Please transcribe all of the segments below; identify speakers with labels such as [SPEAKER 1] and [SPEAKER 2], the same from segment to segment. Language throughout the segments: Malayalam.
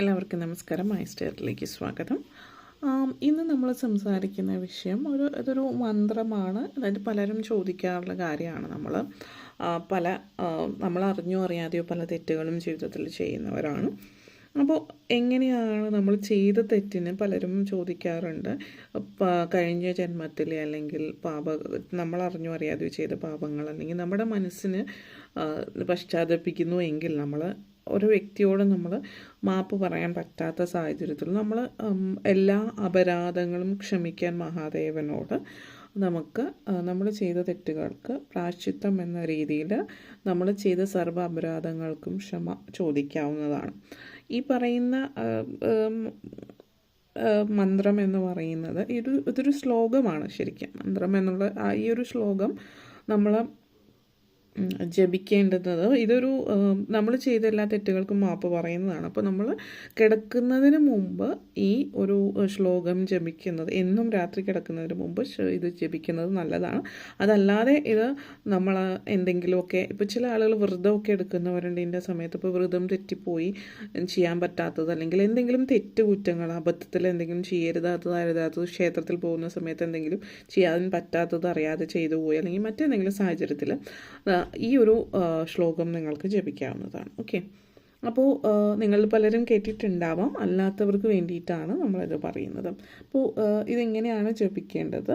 [SPEAKER 1] എല്ലാവർക്കും നമസ്കാരം. മൈസ്റ്റേറിലേക്ക് സ്വാഗതം. ഇന്ന് നമ്മൾ സംസാരിക്കുന്ന വിഷയം ഒരു ഇതൊരു മന്ത്രമാണ്. അതായത് പലരും ചോദിക്കാറുള്ള കാര്യമാണ് നമ്മൾ. പല നമ്മൾ അറിഞ്ഞോ അറിയാതെയോ പല തെറ്റുകളും ജീവിതത്തിൽ ചെയ്യുന്നവരാണ്. അപ്പോൾ എങ്ങനെയാണ് നമ്മൾ ചെയ്ത തെറ്റിന് പലരും ചോദിക്കാറുണ്ട്. കഴിഞ്ഞ ജന്മത്തിൽ അല്ലെങ്കിൽ പാപ നമ്മൾ അറിഞ്ഞോ അറിയാതെയോ ചെയ്ത പാപങ്ങൾ അല്ലെങ്കിൽ നമ്മുടെ മനസ്സിന് പശ്ചാത്തപിക്കുന്നു എങ്കിൽ നമ്മൾ ഒരു വ്യക്തിയോട് നമ്മൾ മാപ്പ് പറയാൻ പറ്റാത്ത സാഹചര്യത്തിൽ നമ്മൾ എല്ലാ അപരാധങ്ങളും ക്ഷമിക്കാൻ മഹാദേവനോട് നമുക്ക് നമ്മൾ ചെയ്ത തെറ്റുകൾക്ക് പ്രാശ്ചിത്തം എന്ന രീതിയിൽ നമ്മൾ ചെയ്ത സർവ അപരാധങ്ങൾക്കും ക്ഷമ ചോദിക്കാവുന്നതാണ്. ഈ പറയുന്ന മന്ത്രം എന്ന് പറയുന്നത് ഇതൊരു ഇതൊരു ശ്ലോകമാണ് ശരിക്കും. മന്ത്രം എന്നുള്ള ഈ ഒരു ശ്ലോകം നമ്മൾ ജപിക്കേണ്ടുന്നത് ഇതൊരു നമ്മൾ ചെയ്ത എല്ലാ തെറ്റുകൾക്കും മാപ്പ് പറയുന്നതാണ്. അപ്പോൾ നമ്മൾ കിടക്കുന്നതിന് മുമ്പ് ഈ ഒരു ശ്ലോകം ജപിക്കുന്നത് എന്നും രാത്രി കിടക്കുന്നതിന് മുമ്പ് ഇത് ജപിക്കുന്നത് നല്ലതാണ്. അതല്ലാതെ ഇത് നമ്മൾ എന്തെങ്കിലുമൊക്കെ ഇപ്പോൾ ചില ആളുകൾ വ്രതമൊക്കെ എടുക്കുന്നവരുണ്ട് ഇതിന്റെ സമയത്ത്. ഇപ്പോൾ വ്രതം തെറ്റിപ്പോയി ചെയ്യാൻ പറ്റാത്തത് അല്ലെങ്കിൽ എന്തെങ്കിലും തെറ്റ് കുറ്റങ്ങൾ അബദ്ധത്തിൽ എന്തെങ്കിലും ചെയ്യരുതാത്തത് അരുതാത്തത് ക്ഷേത്രത്തിൽ പോകുന്ന സമയത്ത് എന്തെങ്കിലും ചെയ്യാൻ പറ്റാത്തത് അറിയാതെ ചെയ്തു പോയി അല്ലെങ്കിൽ മറ്റെന്തെങ്കിലും സാഹചര്യത്തിൽ ഈ ഒരു ശ്ലോകം നിങ്ങൾക്ക് ജപിക്കാവുന്നതാണ്. ഓക്കെ അപ്പോൾ നിങ്ങൾ പലരും കേട്ടിട്ടുണ്ടാവാം. അല്ലാത്തവർക്ക് വേണ്ടിയിട്ടാണ് നമ്മളത് പറയുന്നത്. അപ്പോൾ ഇതെങ്ങനെയാണ് ജപിക്കേണ്ടത്?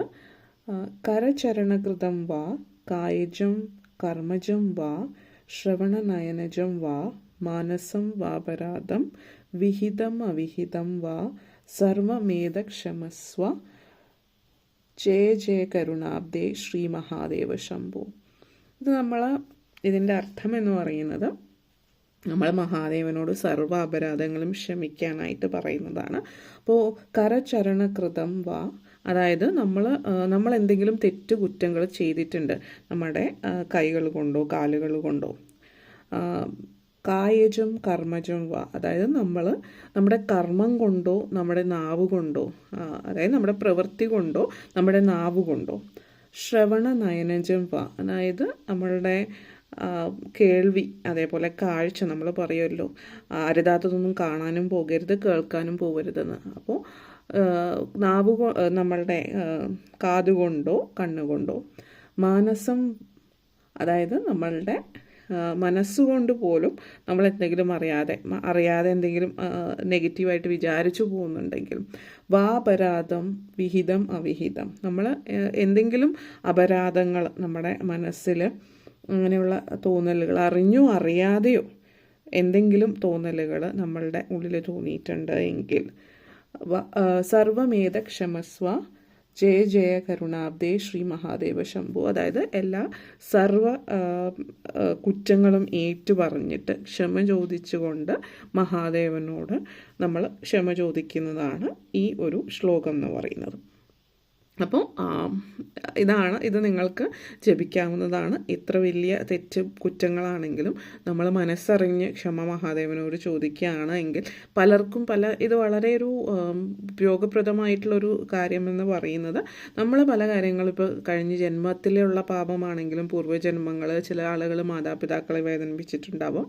[SPEAKER 1] കരചരണകൃതം വാ കായജം കർമ്മജം വാ ശ്രവണനയനജം വാ മാനസം വാപരാധം വിഹിതം അവിഹിതം വാ സർവമേധക്ഷമസ്വ ജയ ജയ കരുണാബ്ദേ ശ്രീ മഹാദേവ ശംഭു. ഇത് നമ്മൾ ഇതിന്റെ അർത്ഥം എന്ന് പറയുന്നത് നമ്മൾ മഹാദേവനോട് സർവ അപരാധങ്ങളും ക്ഷമിക്കാനായിട്ട് പറയുന്നതാണ്. അപ്പോൾ കരചരണകൃതം വാ. അതായത് നമ്മൾ നമ്മൾ എന്തെങ്കിലും തെറ്റ് കുറ്റങ്ങൾ ചെയ്തിട്ടുണ്ട് നമ്മുടെ കൈകൾ കൊണ്ടോ കാലുകൾ കൊണ്ടോ. കായജം കർമ്മജം വാ. അതായത് നമ്മൾ നമ്മുടെ കർമ്മം കൊണ്ടോ നമ്മുടെ നാവ് കൊണ്ടോ അതായത് നമ്മുടെ പ്രവൃത്തി കൊണ്ടോ നമ്മുടെ നാവ് കൊണ്ടോ. ശ്രവണ നയനജം വ അതായത് നമ്മളുടെ കേൾവി അതേപോലെ കാഴ്ച നമ്മൾ പറയുമല്ലോ. അരുതാത്തതൊന്നും കാണാനും പോകരുത് കേൾക്കാനും പോകരുതെന്ന്. അപ്പോൾ നാവ് നമ്മളുടെ കാതുകൊണ്ടോ കണ്ണുകൊണ്ടോ മാനസം അതായത് നമ്മളുടെ മനസ്സുകൊണ്ട് പോലും നമ്മൾ എന്തെങ്കിലും അറിയാതെ അറിയാതെ എന്തെങ്കിലും നെഗറ്റീവായിട്ട് വിചാരിച്ചു പോകുന്നുണ്ടെങ്കിലും വാപരാധം വിഹിതം അവിഹിതം. നമ്മൾ എന്തെങ്കിലും അപരാധങ്ങൾ നമ്മുടെ മനസ്സിൽ അങ്ങനെയുള്ള തോന്നലുകൾ അറിഞ്ഞോ അറിയാതെയോ എന്തെങ്കിലും തോന്നലുകൾ നമ്മളുടെ ഉള്ളിൽ തോന്നിയിട്ടുണ്ട് എങ്കിൽ സർവമേത ക്ഷമസ്വ ജയ ജയ കരുണാബ്ദേ ശ്രീ മഹാദേവ ശംഭു. അതായത് എല്ലാ സർവ കുറ്റങ്ങളും ഏറ്റു പറഞ്ഞിട്ട് ക്ഷമ ചോദിച്ചുകൊണ്ട് മഹാദേവനോട് നമ്മൾ ക്ഷമ ചോദിക്കുന്നതാണ് ഈ ഒരു ശ്ലോകം എന്ന് പറയുന്നത്. അപ്പോൾ ഇതാണ് ഇത് നിങ്ങൾക്ക് ജപിക്കാവുന്നതാണ്. ഇത്ര വലിയ തെറ്റ് കുറ്റങ്ങളാണെങ്കിലും നമ്മൾ മനസ്സറിഞ്ഞ് ക്ഷമ മഹാദേവനോട് ചോദിക്കുകയാണ് എങ്കിൽ പലർക്കും പല ഇത് വളരെ ഒരു ഉപയോഗപ്രദമായിട്ടുള്ളൊരു കാര്യമെന്ന് പറയുന്നത് നമ്മൾ പല കാര്യങ്ങളും ഇപ്പോൾ കഴിഞ്ഞ ജന്മത്തിലുള്ള പാപമാണെങ്കിലും പൂർവജന്മങ്ങൾ ചില ആളുകൾ മാതാപിതാക്കളെ വേദനിപ്പിച്ചിട്ടുണ്ടാവും.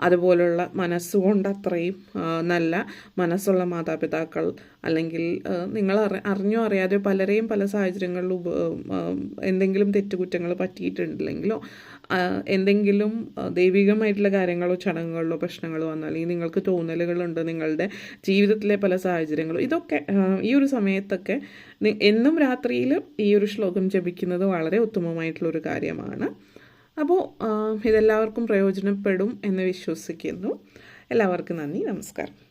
[SPEAKER 1] അതുപോലുള്ള മനസ്സുകൊണ്ട് അത്രയും നല്ല മനസ്സുള്ള മാതാപിതാക്കൾ അല്ലെങ്കിൽ നിങ്ങൾ അറി അറിഞ്ഞോ അറിയാതെയോ പലരെയും പല സാഹചര്യങ്ങളിലും എന്തെങ്കിലും തെറ്റുകുറ്റങ്ങൾ പറ്റിയിട്ടുണ്ടെങ്കിലോ എന്തെങ്കിലും ദൈവികമായിട്ടുള്ള കാര്യങ്ങളോ ചടങ്ങുകളിലോ പ്രശ്നങ്ങളോ വന്നാൽ ഈ നിങ്ങൾക്ക് തോന്നലുകളുണ്ട് നിങ്ങളുടെ ജീവിതത്തിലെ പല സാഹചര്യങ്ങളും ഇതൊക്കെ ഈ ഒരു സമയത്തൊക്കെ എന്നും രാത്രിയിൽ ഈ ഒരു ശ്ലോകം ജപിക്കുന്നത് വളരെ ഉത്തമമായിട്ടുള്ളൊരു കാര്യമാണ്. അപ്പോൾ ഇതെല്ലാവർക്കും പ്രയോജനപ്പെടും എന്ന് വിശ്വസിക്കുന്നു. എല്ലാവർക്കും നന്ദി നമസ്കാരം.